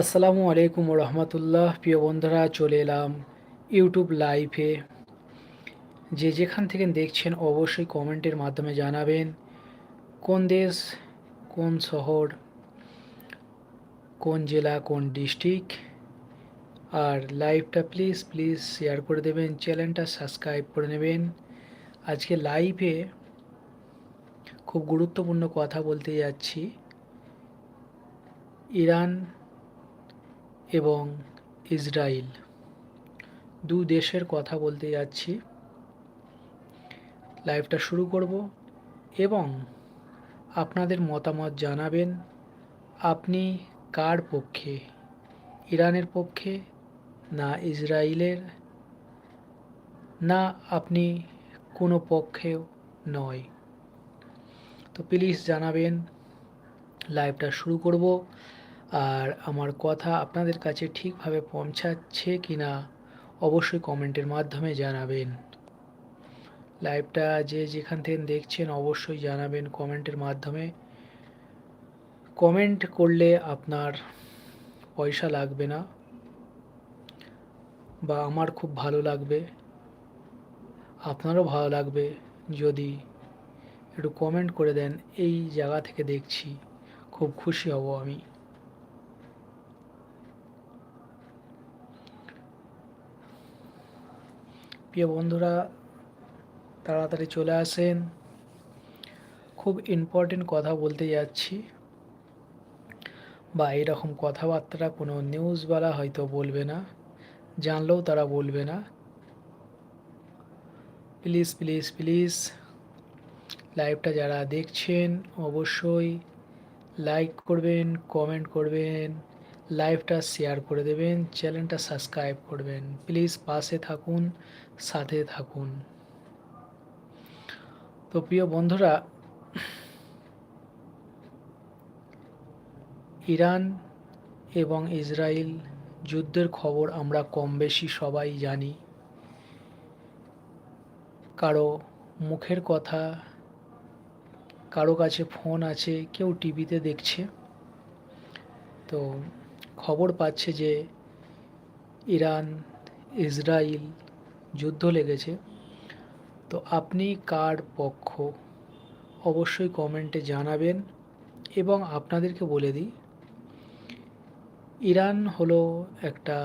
আসসালামু আলাইকুম রহমতুল্লাহ প্রিয় বন্ধুরা, চলে এলাম ইউটিউব লাইভে। যে যেখান থেকে দেখছেন অবশ্যই কমেন্টের মাধ্যমে জানাবেন, কোন দেশ, কোন শহর, কোন জেলা, কোন ডিস্ট্রিক্ট। আর লাইভটা প্লিজ প্লিজ শেয়ার করে দেবেন, চ্যানেলটা সাবস্ক্রাইব করে নেবেন। আজকে লাইভে খুব গুরুত্বপূর্ণ কথা বলতে যাচ্ছি। ইরান এবং ইসরায়েল দু দেশের কথা বলতে যাচ্ছি। লাইভটা শুরু করব এবং আপনাদের মতামত জানাবেন, আপনি কার পক্ষে? ইরানের পক্ষে না ইসরায়েলের না, আপনি কোনো পক্ষেও নয়। তো প্লিজ জানাবেন। লাইভটা শুরু করব। আর আমার কথা আপনাদের কাছে ঠিকভাবে পৌঁছাচ্ছে কি না অবশ্যই কমেন্টের মাধ্যমে জানাবেন। লাইভটা যে যেখান থেকে দেখছেন অবশ্যই জানাবেন কমেন্টের মাধ্যমে। কমেন্ট করলে আপনার পয়সা লাগবে না বা আমার খুব ভালো লাগবে, আপনারও ভালো লাগবে যদি একটু কমেন্ট করে দেন। এই জায়গা থেকে দেখছি, খুব খুশি হব আমি। প্রিয় বন্ধুরা, তাড়াতাড়ি চলে আসেন। খুব ইম্পর্টেন্ট কথা বলতে যাচ্ছি। বা এরকম কথাবার্তা কোনো নিউজওয়ালা হয়তো বলবে না, জানলেও তারা বলবে না। প্লিজ প্লিজ প্লিজ লাইভটা যারা দেখছেন, অবশ্যই লাইক করবেন কমেন্ট করবেন। লাইভটা শেয়ার করে দেবেন, চ্যানেলটা সাবস্ক্রাইব করবেন। প্লিজ পাশে থাকুন, সাথে থাকুন। তো প্রিয় বন্ধুরা, ইরান এবং ইসরায়েল যুদ্ধের খবর আমরা কম বেশি সবাই জানি। কারও মুখের কথা, কারও কাছে ফোন আছে, কেউ টিভিতে দেখছে। তো খবর পাচ্ছে যে ইরান ইসরায়েল যুদ্ধ লেগেছে। তো আপনি কার পক্ষ? অবশ্যই কমেন্টে জানাবেন এবং আপনাদেরকে বলে দিই, ইরান হলো একটা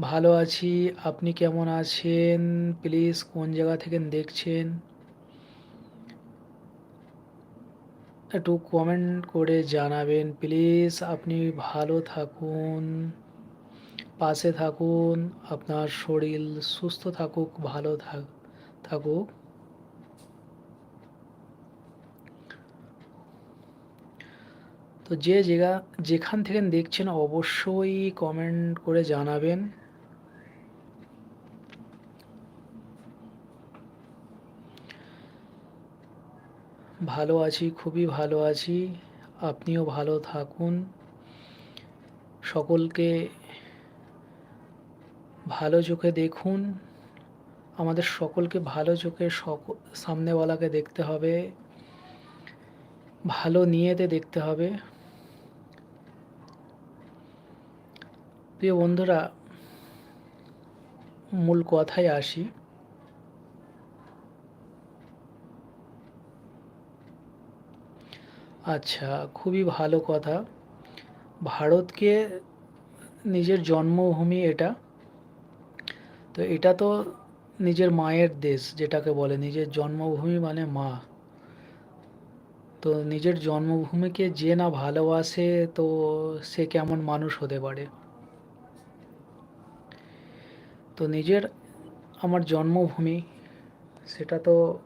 ভালো আছি, আপনি কেমন আছেন? প্লিজ কোন জায়গা থেকে দেখছেন? একটু কমেন্ট করে জানাবেন। প্লিজ আপনি ভালো থাকুন, পাশে থাকুন, আপনার শরীর সুস্থ থাকুক, ভালো থাক থাকুক। তো যে জায়গা যেখান থেকে দেখছেন, অবশ্যই কমেন্ট করে জানাবেন। ভালো আছি, খুবই ভালো আছি। আপনিও ভালো থাকুন। সকলকে ভালো চোখে দেখুন। আমাদের সকলকে ভালো চোখে সক, সামনেওয়ালাকে দেখতে হবে। ভালো নিয়েতে দেখতে হবে। প্রিয় বন্ধুরা, মূল কথায় আসি। আচ্ছা খুবই ভালো কথা। ভারতকে নিজের জন্মভূমি এটা। তো এটা তো নিজের মায়ের দেশ যেটাকে বলে, নিজের জন্মভূমি মানে মা। তো নিজের জন্মভূমিকে যে না ভালোবাসে, তো সে কেমন মানুষ হতে পারে? তো নিজের আমার জন্মভূমি, সেটা তো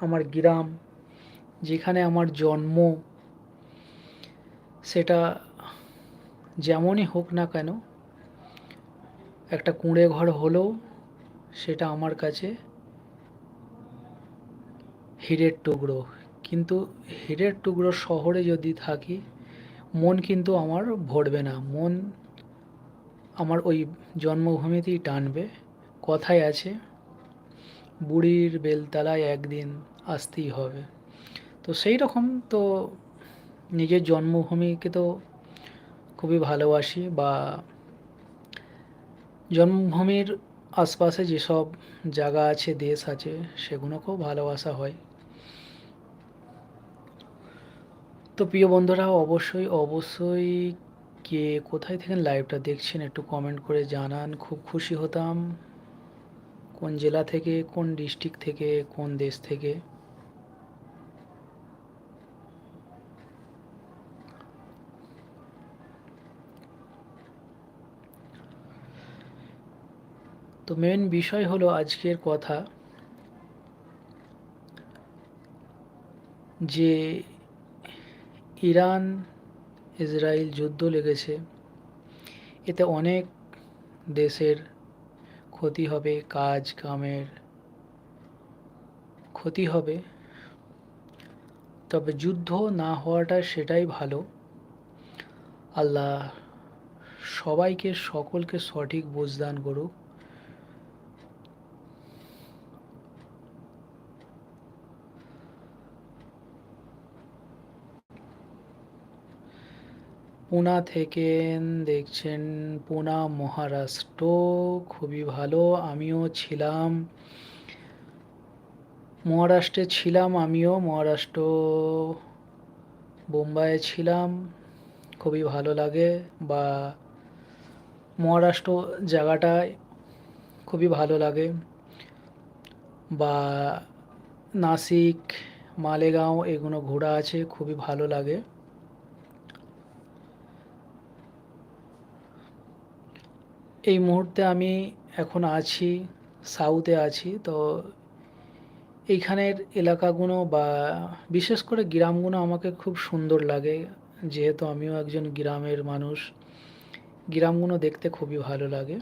আমার গ্রাম যেখানে আমার জন্ম, সেটা যেমনই হোক না কেন, একটা কুঁড়ে ঘর হলেও সেটা আমার কাছে হীরের টুকরো। কিন্তু হীরের টুকরো শহরে যদি থাকি, মন কিন্তু আমার ভরবে না। মন আমার ওই জন্মভূমিতেই টানবে। কথায় আছে, বুড়ির বেলতলায় একদিন আসতেই হবে। তো সেই রকম তো নিজের জন্মভূমিকে তো খুবই ভালোবাসি বা জন্মভূমির আশপাশে যেসব জায়গা আছে, দেশ আছে, সেগুলোকেও ভালোবাসা হয়। তো প্রিয় বন্ধুরা, অবশ্যই অবশ্যই কে কোথায় থেকে লাইভটা দেখছেন একটু কমেন্ট করে জানান। খুব খুশি হতাম। কোন জেলা থেকে, কোন ডিস্ট্রিক্ট থেকে, কোন দেশ থেকে। তো মেন বিষয় হলো আজকের কথা যে ইরান, ইসরায়েল যুদ্ধ লেগেছে। এতে অনেক দেশের ক্ষতি হবে, কাজ, কামের ক্ষতি হবে। তবে যুদ্ধ না হওয়াটা সেটাই ভালো। আল্লাহ সবাইকে, সকলকে সঠিক বুঝদান করুক। পুনা থেকে দেখছেন পুনা মহারাষ্ট্র। খুবই ভালো, আমিও ছিলাম। মহারাষ্ট্রে ছিলাম আমিও, মহারাষ্ট্র বোম্বাইয়ে ছিলাম। খুবই ভালো লাগে বা মহারাষ্ট্র জায়গাটায় খুবই ভালো লাগে। বা নাসিক, মালেগাঁও এগুলো ঘোরা আছে, খুবই ভালো লাগে। এই মুহূর্তে আমি এখন আছি, সাউথে আছি। তো এইখানের এলাকাগুলো বা বিশেষ করে গ্রামগুলো আমাকে খুব সুন্দর লাগে। যেহেতু আমিও একজন গ্রামের মানুষ গ্রামগুলো দেখতে খুবই ভালো লাগে।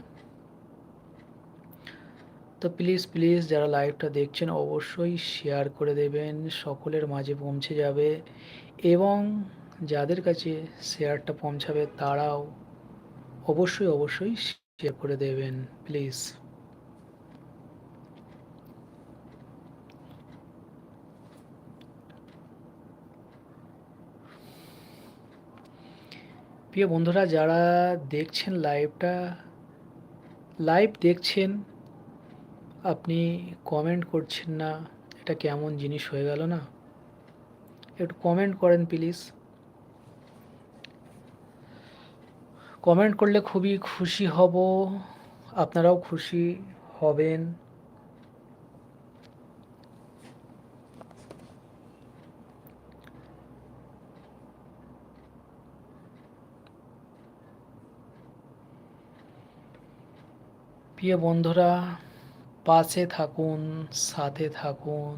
তো প্লিজ প্লিজ যারা লাইভটা দেখছেন, অবশ্যই শেয়ার করে দেবেন, সকলের মাঝে পৌঁছে যাবে। এবং যাদের কাছে শেয়ারটা পৌঁছাবে, তারাও অবশ্যই অবশ্যই শেয়ার করে দেবেন প্লিজ প্রিয় বন্ধুরা, যারা দেখছেন লাইভটা লাইভ দেখছেন, আপনি কমেন্ট করছেন না, এটা কেমন জিনিস হয়ে গেল না? একটু কমেন্ট করেন প্লিজ কমেন্ট করলে খুবই খুশি হব, আপনারাও খুশি হবেন। প্রিয় বন্ধুরা, পাশে থাকুন, সাথে থাকুন।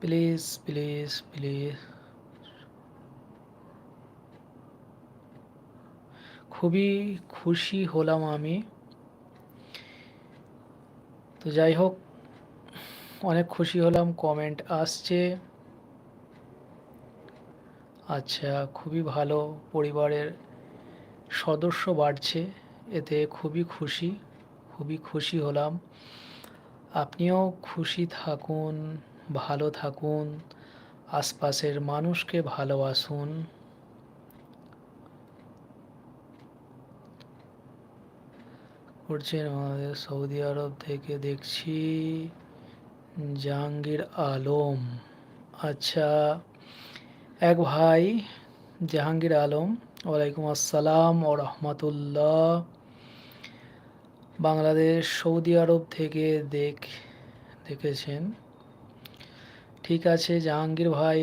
Please please please. খুবই খুশি হলাম আমি। তো যাই হোক, অনেক খুশি হলাম কমেন্ট আসছে। আচ্ছা খুবই ভালো, পরিবারের সদস্য বাড়ছে, এতে খুবই খুশি খুবই খুশি হলাম। আপনিও খুশি থাকুন, ভালো থাকুন, আশপাশের মানুষকে ভালোবাসুন। করছেন আমাদের সৌদি আরব থেকে দেখছি জাহাঙ্গীর আলম। আচ্ছা এক ভাই জাহাঙ্গীর আলম, ওয়ালাইকুম আসসালাম ও রহমতুল্লাহ। বাংলাদেশ, সৌদি আরব থেকে দেখ, দেখেছেন। ঠিক আছে, জাহাঙ্গীর ভাই,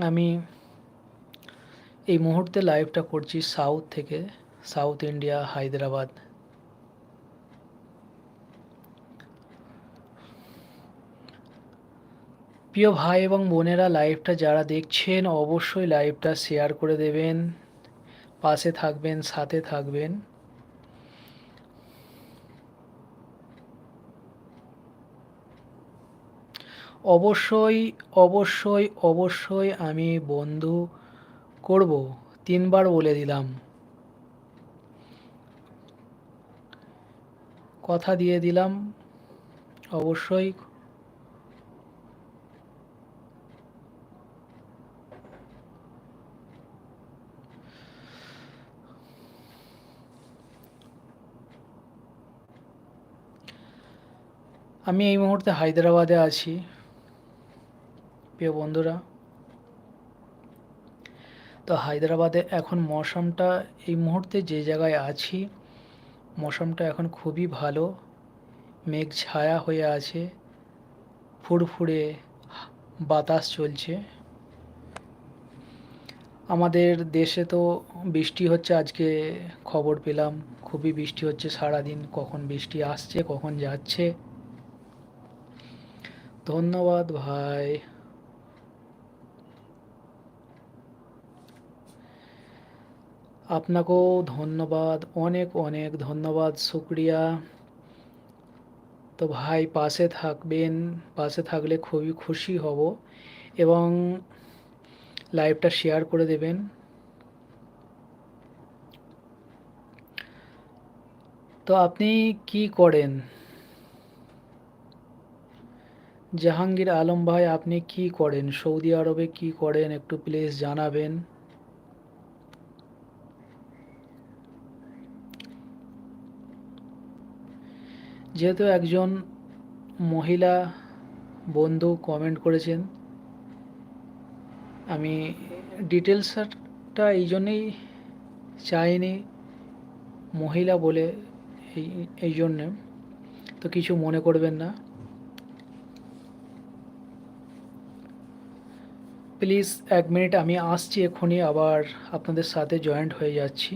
আমি এই মুহূর্তে লাইভটা করছি সাউথ থেকে। South India, Hyderabad. প্রিয় ভাই এবং বোনেরা, লাইভটা যারা দেখছেন, অবশ্যই লাইভটা শেয়ার করে দেবেন। পাশে থাকবেন, সাথে থাকবেন। অবশ্যই অবশ্যই অবশ্যই আমি বন্ধু করব। তিনবার বলে দিলাম। কথা দিয়ে দিলাম। অবশ্যই। আমি এই মুহূর্তে হায়দ্রাবাদে আছি। প্রিয় বন্ধুরা, তো হায়দ্রাবাদে এখন মৌসুমটা এই মুহূর্তে যে জায়গায় আছি মৌসুমটা এখন খুবই ভালো। মেঘ ছায়া হয়ে আছে। ফুরফুরে বাতাস চলছে। আমাদের দেশে তো বৃষ্টি হচ্ছে, আজকে খবর পেলাম। খুবই বৃষ্টি হচ্ছে সারাদিন। কখন বৃষ্টি আসছে, কখন যাচ্ছে। ধন্যবাদ ভাই। আপনাকেও ধন্যবাদ, অনেক অনেক ধন্যবাদ শুক্রিয়া তো ভাই, পাশে থাকবেন, পাশে থাকলে খুবই খুশি হব এবং লাইভটা শেয়ার করে দেবেন। তো আপনি কি করেন? জাহাঙ্গীর আলম ভাই, আপনি কি করেন? সৌদি আরবে কি করেন? একটু প্লিজ জানাবেন। যেহেতু একজন মহিলা বন্ধু কমেন্ট করেছেন, আমি ডিটেলসটা এই জন্যেই চাইনি মহিলা বলে এই এই জন্যে। তো কিছু মনে করবেন না। প্লিজ এক মিনিট আমি আসছি এক্ষুনি, আবার আপনাদের সাথে জয়েন্ট হয়ে যাচ্ছি।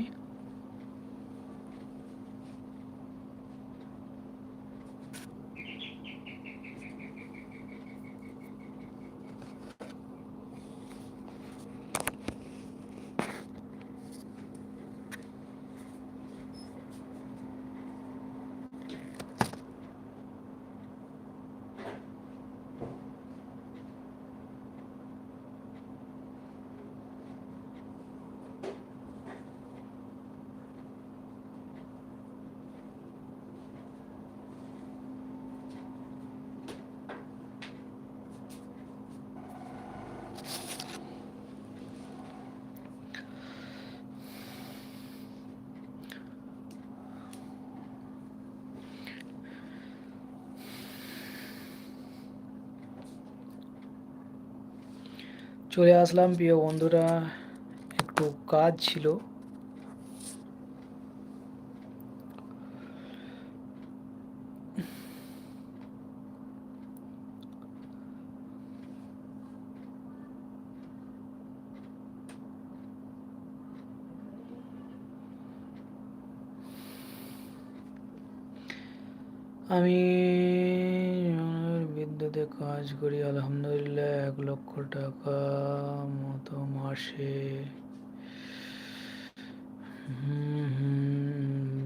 চলে আসলাম প্রিয় বন্ধুরা। একটু কাজ ছিল। আমি কাজ করি, আলহামদুলিল্লাহ, এক লক্ষ টাকা মতো মাসে।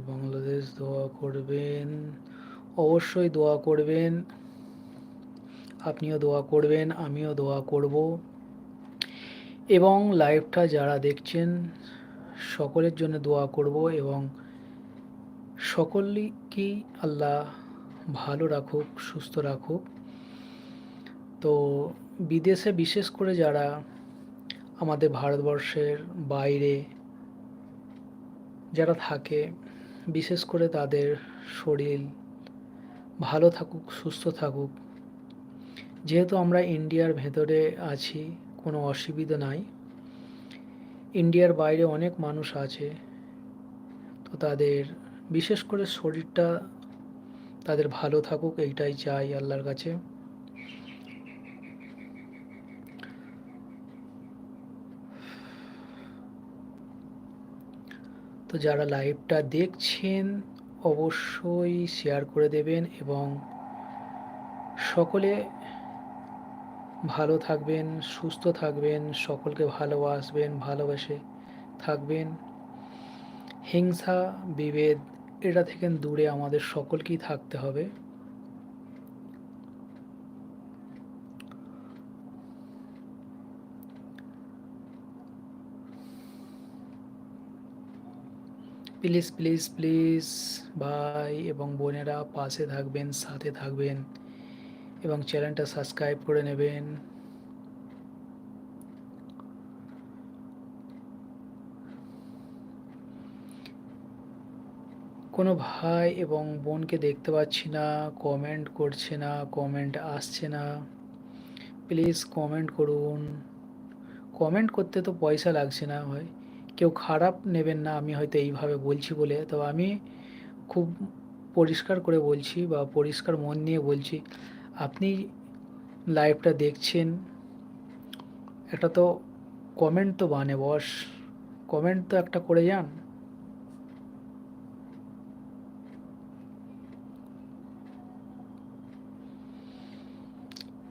বাংলাদেশ দোয়া করবেন। অবশ্যই দোয়া করবেন। আপনিও দোয়া করবেন, আমিও দোয়া করব। এবং লাইভটা যারা দেখছেন, সকলের জন্য দোয়া করব এবং সকলকেই আল্লাহ ভালো রাখুক, সুস্থ রাখুক। তো বিদেশে বিশেষ করে যারা আমাদের ভারতবর্ষের বাইরে যারা থাকে, বিশেষ করে তাদের শরীর ভালো থাকুক, সুস্থ থাকুক, যেহেতু আমরা ইন্ডিয়ার ভেতরে আছি, কোনো অসুবিধা নাই। ইন্ডিয়ার বাইরে অনেক মানুষ আছে, তো তাদের বিশেষ করে শরীরটা তাদের ভালো থাকুক, এইটাই চাই আল্লাহর কাছে। তো যারা লাইভটা দেখছেন, অবশ্যই শেয়ার করে দেবেন এবং সকলে ভালো থাকবেন, সুস্থ থাকবেন, সকলকে ভালোবাসবেন, ভালোবেসে থাকবেন। হিংসা, বিভেদ, এটা থেকে দূরে আমাদের সকলকেই থাকতে হবে। প্লিজ প্লিজ প্লিজ ভাই এবং বোনেরা পাশে থাকবেন, সাথে থাকবেন এবং চ্যানেলটা সাবস্ক্রাইব করে নেবেন। কোনো ভাই এবং বোনকে দেখতে পাচ্ছি না কমেন্ট করছে না কমেন্ট আসছে না। প্লিজ কমেন্ট করুন। কমেন্ট করতে তো পয়সা লাগছে না ভাই। কেউ খারাপ নেবেন না, আমি হয়তো এইভাবে বলছি বলে। তো আমি খুব পরিষ্কার করে বলছি বা পরিষ্কার মন নিয়ে বলছি, আপনি লাইভটা দেখছেন, একটা তো কমেন্ট তো বানে বস কমেন্ট তো একটা করে যান।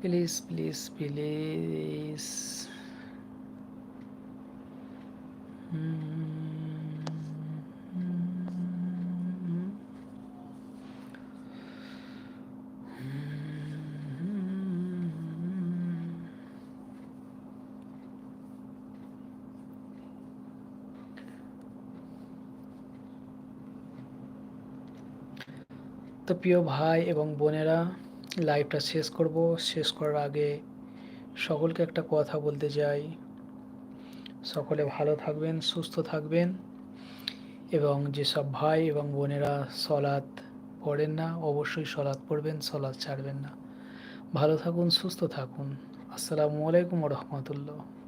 প্লিজ প্লিজ প্লিজ তো প্রিয় ভাই এবং বোনেরা লাইভটা শেষ করব। শেষ করার আগে সকলকে একটা কথা বলতে চাই। সকলে ভালো থাকবেন, সুস্থ থাকবেন এবং যেসব ভাই এবং বোনেরা সলাৎ পড়েন না, অবশ্যই সলাৎ পড়বেন, সলাৎ ছাড়বেন না। ভালো থাকুন, সুস্থ থাকুন। আসসালামু আলাইকুম রহমতুল্লাহ।